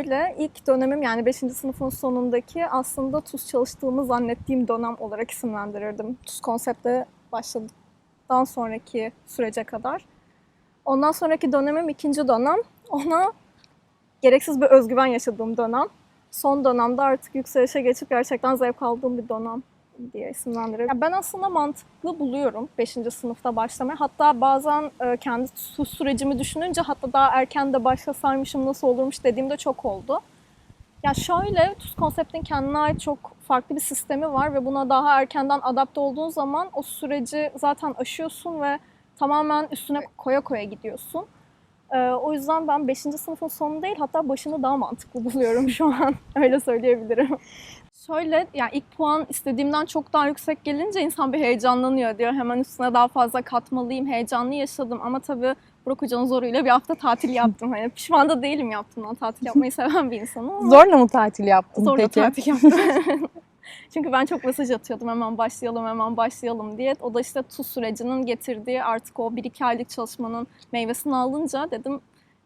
Şöyle ilk dönemim yani 5. sınıfın sonundaki aslında TUS çalıştığımı zannettiğim dönem olarak isimlendirirdim. TUS konsepte başladıktan sonraki sürece kadar. Ondan sonraki dönemim ikinci dönem. Ona gereksiz bir özgüven yaşadığım dönem. Son dönemde artık yükselişe geçip gerçekten zevk aldığım bir dönem diye isimlendiriyorum. Ya ben aslında mantıklı buluyorum 5. sınıfta başlamayı. Hatta bazen e, kendi TUS sürecimi düşününce hatta daha erken de başlasaymışım nasıl olurmuş dediğimde çok oldu. Ya şöyle TUS konseptin kendine ait çok farklı bir sistemi var ve buna daha erkenden adapte olduğun zaman o süreci zaten aşıyorsun ve tamamen üstüne koya koya gidiyorsun. Ee, o yüzden ben 5. sınıfın sonu değil hatta başını daha mantıklı buluyorum şu an. Öyle söyleyebilirim. Şöyle yani ilk puan istediğimden çok daha yüksek gelince insan bir heyecanlanıyor diyor. Hemen üstüne daha fazla katmalıyım, heyecanlı yaşadım ama tabii Burak Hoca'nın zoruyla bir hafta tatil yaptım. Hani pişman da değilim yaptığımdan. Tatil yapmayı seven bir insanım ama Zorla mı tatil yaptın zorla peki? tatil yaptım. Çünkü ben çok mesaj atıyordum hemen başlayalım hemen başlayalım diye. O da işte TUS sürecinin getirdiği artık o 1-2 aylık çalışmanın meyvesini alınca dedim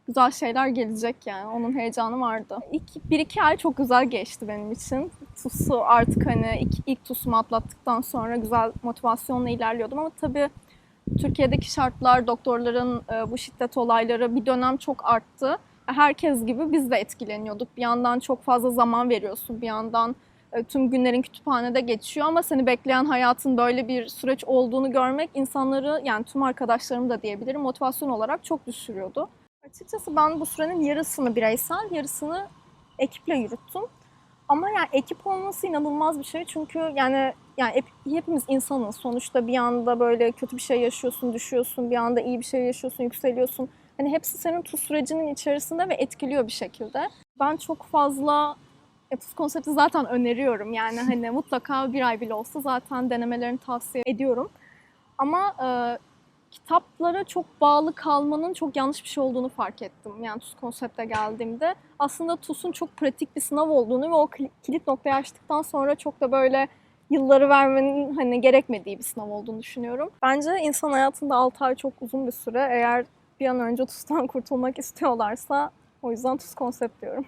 güzel şeyler gelecek yani. Onun heyecanı vardı. İlk 1-2 ay çok güzel geçti benim için. TUS'u artık hani ilk, ilk TUS'umu atlattıktan sonra güzel motivasyonla ilerliyordum ama tabii Türkiye'deki şartlar, doktorların e, bu şiddet olayları bir dönem çok arttı. Herkes gibi biz de etkileniyorduk. Bir yandan çok fazla zaman veriyorsun, bir yandan e, tüm günlerin kütüphanede geçiyor ama seni bekleyen hayatın böyle bir süreç olduğunu görmek insanları yani tüm arkadaşlarım da diyebilirim motivasyon olarak çok düşürüyordu. Açıkçası ben bu sürenin yarısını bireysel, yarısını ekiple yürüttüm. Ama yani ekip olması inanılmaz bir şey çünkü yani yani hep- hepimiz insanız sonuçta bir anda böyle kötü bir şey yaşıyorsun, düşüyorsun, bir anda iyi bir şey yaşıyorsun, yükseliyorsun. Hani hepsi senin TUS sürecinin içerisinde ve etkiliyor bir şekilde. Ben çok fazla e, TUS konsepti zaten öneriyorum. Yani hani mutlaka bir ay bile olsa zaten denemelerini tavsiye ediyorum. Ama e, kitaplara çok bağlı kalmanın çok yanlış bir şey olduğunu fark ettim. Yani TUS konsepte geldiğimde. Aslında TUS'un çok pratik bir sınav olduğunu ve o kilit noktayı açtıktan sonra çok da böyle yılları vermenin hani gerekmediği bir sınav olduğunu düşünüyorum. Bence insan hayatında 6 ay çok uzun bir süre. Eğer bir an önce TUS'tan kurtulmak istiyorlarsa o yüzden TUS konsept diyorum.